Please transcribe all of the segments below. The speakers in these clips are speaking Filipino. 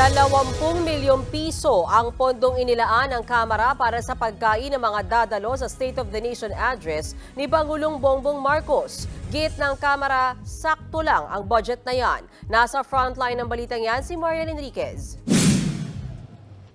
20 milyong piso ang pondong inilaan ng Kamara para sa pagkain ng mga dadalo sa State of the Nation address ni Pangulong Bongbong Marcos. Git ng Kamara, sakto lang ang budget na yan. Nasa frontline ng balitang yan si Marian Enriquez.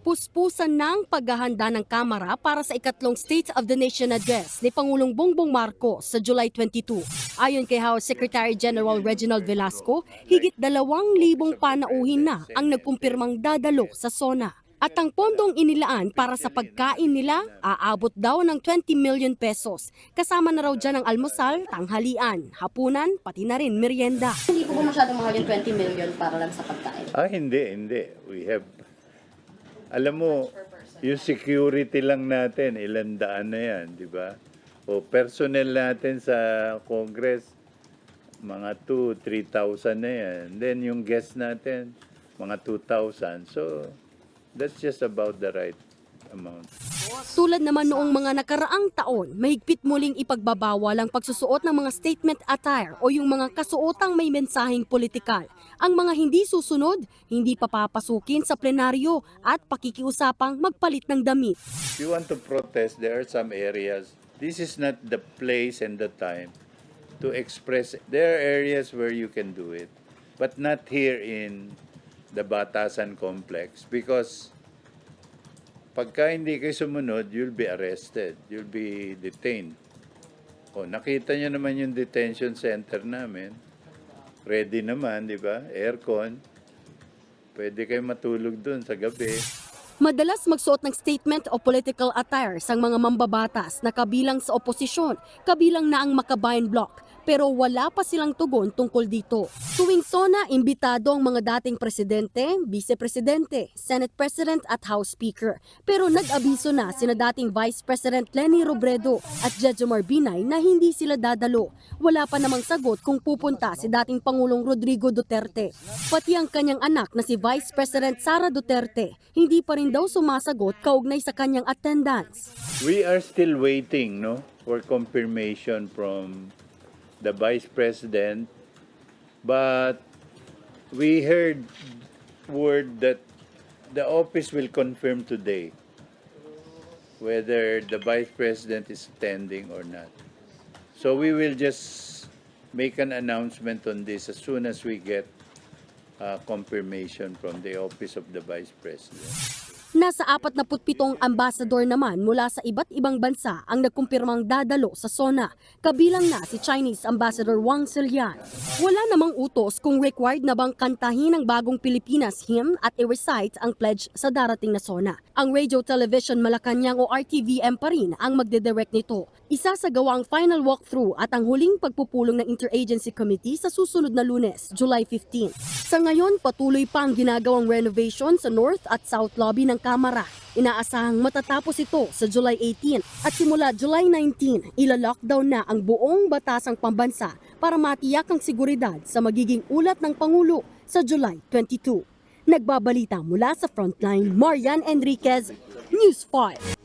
Puspusan ng paghahanda ng Kamara para sa ikatlong State of the Nation Address ni Pangulong Bongbong Marcos sa July 22. Ayon kay House Secretary General Reginald Velasco, higit dalawang libong panauhin na ang nagkumpirmang dadalo sa SONA. At ang pondong inilaan para sa pagkain nila, aabot daw ng 20 million pesos. Kasama na raw dyan ang almusal, tanghalian, hapunan, pati na rin merienda. Hindi po ba masyadong mahal yung 20 million para lang sa pagkain? Ah, hindi, hindi. We have, alam mo, yung security lang natin, ilan daan na yan, di ba? O personnel natin sa Congress, mga 2, 3,000 na yan. Then yung guest natin, mga 2,000. So, that's just about the right amount. Tulad naman noong mga nakaraang taon, mahigpit muling ipagbabawal ang pagsusuot ng mga statement attire o yung mga kasuotang may mensaheng politikal. Ang mga hindi susunod, hindi papapasukin sa plenaryo at pakikiusapang magpalit ng damit. If you want to protest, there are some areas. This is not the place and the time to express. There are areas where you can do it, but not here in the Batasan complex because pagka hindi kayo sumunod, you'll be arrested. You'll be detained. O, nakita nyo naman yung detention center namin. Ready naman, di ba? Aircon. Pwede kayo matulog dun sa gabi. Madalas magsuot ng statement o political attire sang mga mambabatas na kabilang sa oposisyon, kabilang na ang Makabayan Bloc, pero wala pa silang tugon tungkol dito. Tuwing SONA, imbitado ang mga dating presidente, vice-presidente, Senate President at House Speaker. Pero nag-abiso na sina dating Vice President Lenny Robredo at Jejomar Binay na hindi sila dadalo. Wala pa namang sagot kung pupunta si dating Pangulong Rodrigo Duterte. Pati ang kanyang anak na si Vice President Sara Duterte, hindi pa rin daw sumasagot kaugnay sa kanyang attendance. We are still waiting, no, for confirmation from the Vice President. But we heard word that the office will confirm today whether the Vice President is attending or not. So we will just make an announcement on this as soon as we get uh, confirmation from the office of the Vice President. Nasa 47 ambasador naman mula sa iba't ibang bansa ang nagkumpirmang dadalo sa SONA, kabilang na si Chinese Ambassador Wang Zilian. Wala namang utos kung required na bang kantahin ang bagong Pilipinas hymn at i-recite ang pledge sa darating na SONA. Ang Radio Television Malacanang o RTVM pa rin ang magdedirect nito. Isasagawa ang final walkthrough at ang huling pagpupulong ng Interagency Committee sa susunod na lunes, July 15. Sa ngayon, patuloy pa ang ginagawang renovation sa North at South Lobby ng Kamara. Inaasahang matatapos ito sa July 18 at simula July 19, ila-lockdown na ang buong batasang pambansa para matiyak ang seguridad sa magiging ulat ng Pangulo sa July 22. Nagbabalita mula sa Frontline, Marian Enriquez, News 5.